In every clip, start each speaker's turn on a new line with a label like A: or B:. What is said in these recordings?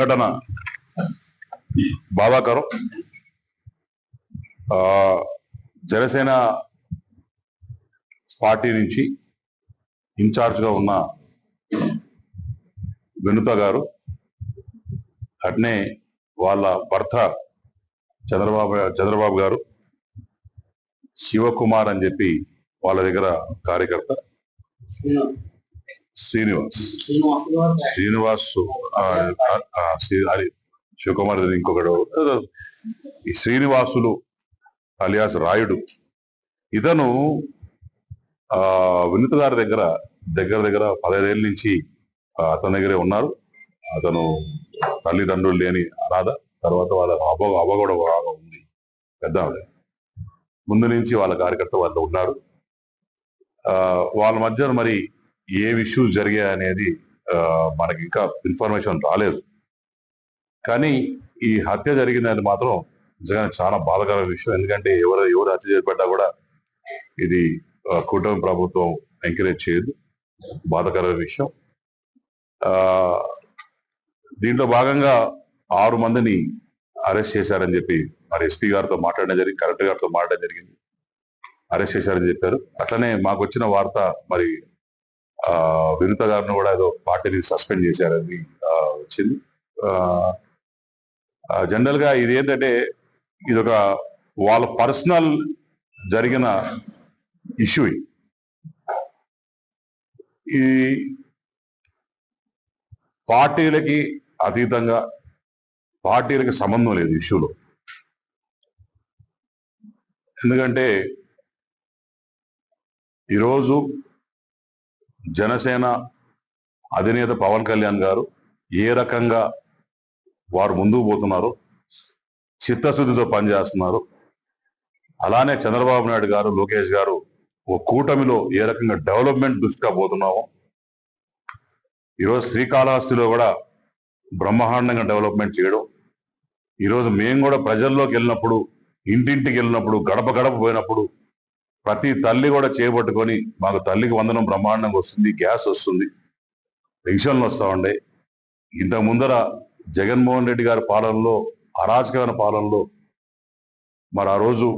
A: సంఘటన బాధాకరం ఆ, జనసేన పార్టీ నుంచి ఇన్ఛార్జ్గా ఉన్న వినుత గారు అట్నే వాళ్ళ భర్త చంద్రబాబు చంద్రబాబు గారు శివకుమార్ అని చెప్పి వాళ్ళ దగ్గర కార్యకర్త. శ్రీనివాస్. శ్రీనివాస్ అది శివకుమార్ ఇంకొకడు. ఈ శ్రీనివాసులు అలియాస్ రాయుడు. ఇతను ఆ వినుత గారి దగ్గర దగ్గర దగ్గర పదహైదేళ్ళ నుంచి అతని దగ్గరే ఉన్నారు. అతను తల్లిదండ్రులు లేని అనాథ. తర్వాత వాళ్ళ అవ్వ అవ్వ కూడా బాగా ఉంది. పెద్ద ముందు నుంచి వాళ్ళ కార్యకర్త వాళ్ళు ఉన్నారు. ఆ, వాళ్ళ మధ్య మరి ఏ ఇష్యూస్ జరిగాయి అనేది మనకి ఇంకా ఇన్ఫర్మేషన్ రాలేదు. కానీ ఈ హత్య జరిగిందని మాత్రం నిజంగా చాలా బాధాకరమైన విషయం. ఎందుకంటే ఎవరు ఎవరు హత్య చేపడ్డా కూడా ఇది కుటుంబ కూటమి ప్రభుత్వం ఎంకరేజ్ చేయదు. బాధాకరమైన విషయం. దీంట్లో భాగంగా ఆరు మందిని అరెస్ట్ చేశారని చెప్పి మరి ఎస్పీ గారితో మాట్లాడడం జరిగింది కలెక్టర్ గారితో మాట్లాడడం జరిగింది. అరెస్ట్ చేశారని చెప్పారు. అట్లనే మాకు వచ్చిన వార్త మరి వినుత గారిని కూడా ఏదో పార్టీని సస్పెండ్ చేశారని ఆ, వచ్చింది. జనరల్గా ఇది ఏంటంటే ఇది ఒక వాళ్ళ పర్సనల్ జరిగిన ఇష్యూ ఈ పార్టీలకి అతీతంగా పార్టీలకి సంబంధం లేదు ఇష్యూలో. ఎందుకంటే ఈరోజు జనసేన అధినేత పవన్ కళ్యాణ్ గారు ఏ రకంగా వారు ముందుకు పోతున్నారు చిత్తశుద్ధితో పనిచేస్తున్నారు. అలానే చంద్రబాబు నాయుడు గారు లోకేష్ గారు ఓ కూటమిలో ఏ రకంగా డెవలప్మెంట్ దృష్టిగా పోతున్నామో ఈరోజు శ్రీకాళహస్తిలో కూడా బ్రహ్మాండంగా డెవలప్మెంట్ చేయడం ఈరోజు మేము కూడా ప్రజల్లోకి వెళ్ళినప్పుడు ఇంటింటికి వెళ్ళినప్పుడు గడప గడప పోయినప్పుడు ప్రతి తల్లి కూడా చేపట్టుకొని మాకు తల్లికి వందనం బ్రహ్మాండంగా వస్తుంది గ్యాస్ వస్తుంది పెన్షన్లు వస్తూ ఉండే. ఇంత ముందర జగన్మోహన్ రెడ్డి గారి పాలనలో అరాచకమైన పాలనలో మరి ఆ రోజు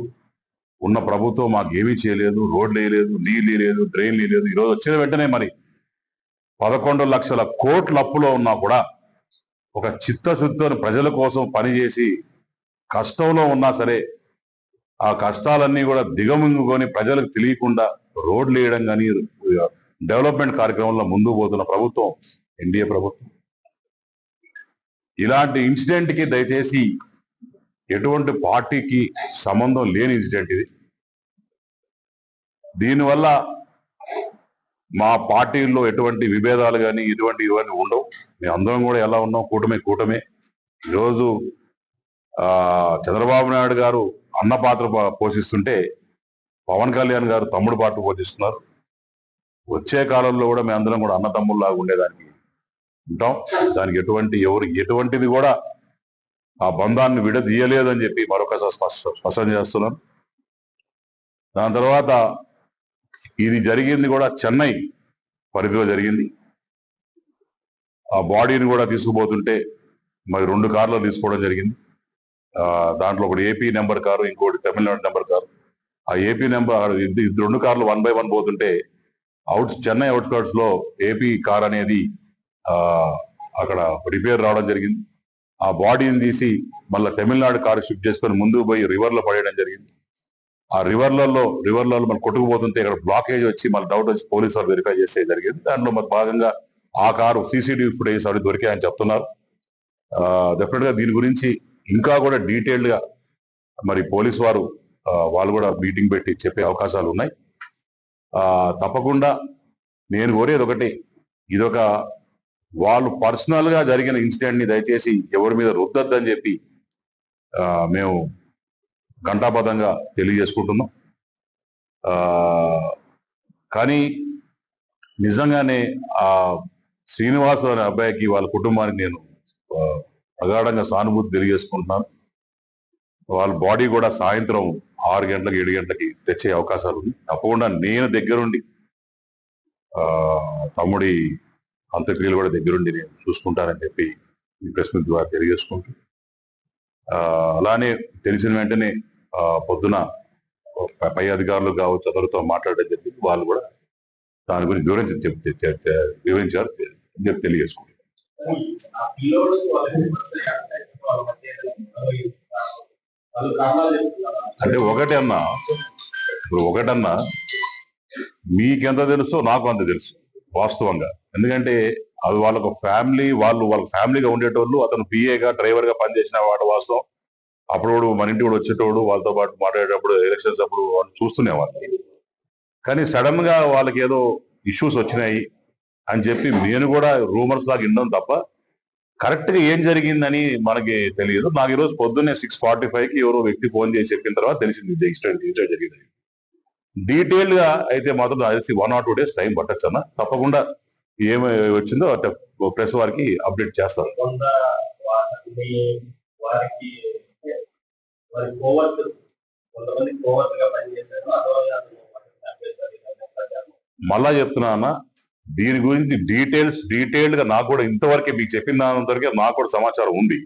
A: ఉన్న ప్రభుత్వం మాకు ఏమీ చేయలేదు రోడ్లు వేయలేదు నీళ్ళు వేయలేదు డ్రైన్లు వేయలేదు. ఈరోజు వచ్చిన వెంటనే మరి పదకొండు లక్షల కోట్ల అప్పులో ఉన్నా కూడా ఒక చిత్తశుద్ధితో ప్రజల కోసం పనిచేసి కష్టంలో ఉన్నా సరే ఆ కష్టాలన్నీ కూడా దిగమింగుకొని ప్రజలకు తెలియకుండా రోడ్లు వేయడం కానీ డెవలప్మెంట్ కార్యక్రమంలో ముందుకు పోతున్న ప్రభుత్వం ఎన్డీఏ ప్రభుత్వం. ఇలాంటి ఇన్సిడెంట్కి దయచేసి ఎటువంటి పార్టీకి సంబంధం లేని ఇన్సిడెంట్ ఇది. దీనివల్ల మా పార్టీల్లో ఎటువంటి విభేదాలు కానీ ఇటువంటి ఇవన్నీ ఉండవు. మేము అందరం కూడా ఎలా ఉన్నాం? కూటమి కూటమే. ఈరోజు ఆ చంద్రబాబు నాయుడు గారు అన్న పాత్ర పోషిస్తుంటే పవన్ కళ్యాణ్ గారు తమ్ముడు పాత్ర పోషిస్తున్నారు. వచ్చే కాలంలో కూడా మేము అందరం కూడా అన్నతమ్ముల్లాగా ఉండేదానికి ఉంటాం. దానికి ఎటువంటి ఎవరు ఎటువంటిది కూడా ఆ బంధాన్ని విడదీయలేదని చెప్పి మరొకసారి స్పష్ట స్పష్టం చేస్తున్నాను. దాని తర్వాత ఇది జరిగింది కూడా చెన్నై పరిధిలో జరిగింది. ఆ బాడీని కూడా తీసుకుపోతుంటే మరి రెండు కార్లు తీసుకోవడం జరిగింది. దాంట్లో ఒకటి ఏపీ నెంబర్ కారు ఇంకోటి తమిళనాడు నెంబర్ కారు ఆ ఏపీ నెంబర్ ఇది రెండు కార్లు వన్ బై వన్ పోతుంటే అవుట్స్ చెన్నై అవుట్స్కర్ట్స్లో ఏపీ కార్ అనేది అక్కడ రిపేర్ రావడం జరిగింది. ఆ బాడీని తీసి మళ్ళీ తమిళనాడు కారు షిఫ్ట్ చేసుకొని ముందుకు పోయి రివర్లో పడేయడం జరిగింది. ఆ రివర్లలో రివర్లలో మళ్ళీ కొట్టుకుపోతుంటే ఇక్కడ బ్లాకేజ్ వచ్చి మళ్ళీ డౌట్ వచ్చి పోలీసు వాళ్ళు వెరిఫై చేసే జరిగింది. దాంట్లో మరి భాగంగా ఆ కారు సీసీటీవీ ఫుటేజ్ అవి దొరికాయని చెప్తున్నారు. డెఫినెట్గా దీని గురించి ఇంకా కూడా డీటెయిల్డ్గా మరి పోలీస్ వారు వాళ్ళు కూడా మీటింగ్ పెట్టి చెప్పే అవకాశాలు ఉన్నాయి. తప్పకుండా నేను కోరేది ఒకటి ఇదొక వాళ్ళు పర్సనల్గా జరిగిన ఇన్సిడెంట్ని దయచేసి ఎవరి మీద రుద్దద్దని చెప్పి మేము ఘంటాబద్ధంగా తెలియజేసుకుంటున్నాం. కానీ నిజంగానే ఆ శ్రీనివాసు అనే అబ్బాయికి వాళ్ళ కుటుంబానికి నేను అగాఢంగా సానుభూతి తెలియజేసుకుంటున్నాను. వాళ్ళ బాడీ కూడా సాయంత్రం ఆరు గంటలకు ఏడు గంటలకి తెచ్చే అవకాశాలు ఉంది. తప్పకుండా నేను దగ్గరుండి తమ్ముడి అంత్యక్రియలు కూడా దగ్గరుండి నేను చూసుకుంటానని చెప్పి ఈ ప్రశ్న ద్వారా తెలియజేసుకుంటూ అలానే తెలిసిన వెంటనే పొద్దున పై అధికారులు కావచ్చు అందరితో మాట్లాడడం చెప్పి వాళ్ళు కూడా దాని గురించి వివరించి చెప్తే వివరించారు. చెప్పి తెలియజేసుకుంటారు. అంటే ఒకటే అన్నా ఇప్పుడు ఒకటన్నా మీకెంత తెలుసో నాకు అంత తెలుసు వాస్తవంగా. ఎందుకంటే అది వాళ్ళకు ఫ్యామిలీ వాళ్ళు వాళ్ళ ఫ్యామిలీగా ఉండేటోళ్ళు అతను పిఏగా డ్రైవర్గా పనిచేసిన వాడు వాస్తవం. అప్పుడు మన ఇంటి కూడా వచ్చేటోడు వాళ్ళతో పాటు మాట్లాడేటప్పుడు ఎలక్షన్స్ అప్పుడు వాళ్ళు చూస్తూనే వాళ్ళని కానీ సడన్గా వాళ్ళకి ఏదో ఇష్యూస్ వచ్చినాయి అని చెప్పి నేను కూడా రూమర్స్ లాగా విన్నాం తప్ప కరెక్ట్గా ఏం జరిగిందని మనకి తెలియదు. నాకు ఈ రోజు పొద్దున్నే సిక్స్ ఫార్టీ ఫైవ్కి ఎవరో వ్యక్తి ఫోన్ చేసి చెప్పిన తర్వాత తెలిసింది ఇన్సిడెంట్ జరిగింది డీటెయిల్గా అయితే మాత్రం తెలిసి one or two days time పట్టచ్చు అన్న. తప్పకుండా ఏమి వచ్చిందో ప్రెస్ వారికి అప్డేట్ చేస్తారు మళ్ళా చెప్తున్నా అన్న దీని గురించి డీటెయిల్స్ డీటెయిల్డ్గా నాకు కూడా ఇంతవరకే మీకు చెప్పిన దానంతవరకే నాకు కూడా సమాచారం ఉంది.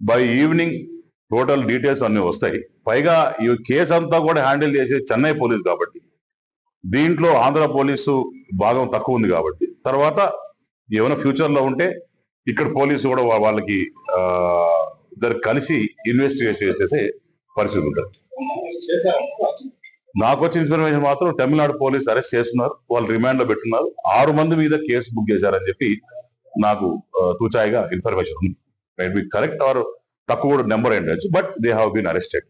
A: బై ఈవినింగ్ టోటల్ డీటెయిల్స్ అన్ని వస్తాయి. పైగా ఈ కేసు అంతా కూడా హ్యాండిల్ చేసేది చెన్నై పోలీస్ కాబట్టి. దీంట్లో ఆంధ్ర పోలీసు భాగం తక్కువ ఉంది కాబట్టి. తర్వాత ఏమైనా ఫ్యూచర్లో ఉంటే ఇక్కడ పోలీసు కూడా వాళ్ళకి ఇద్దరు కలిసి ఇన్వెస్టిగేషన్ చేసే పరిస్థితి ఉంటుంది. నాకు వచ్చిన ఇన్ఫర్మేషన్ మాత్రం తమిళనాడు పోలీస్ అరెస్ట్ చేస్తున్నారు. వాళ్ళు రిమాండ్లో పెట్టున్నారు. ఆరు మంది మీద కేసు బుక్ చేశారని చెప్పి నాకు తూచాయిగా ఇన్ఫర్మేషన్ ఉంది. రైట్ బి కరెక్ట్ ఆర్ తక్కువ number ఏంటచ్చు but they have been arrested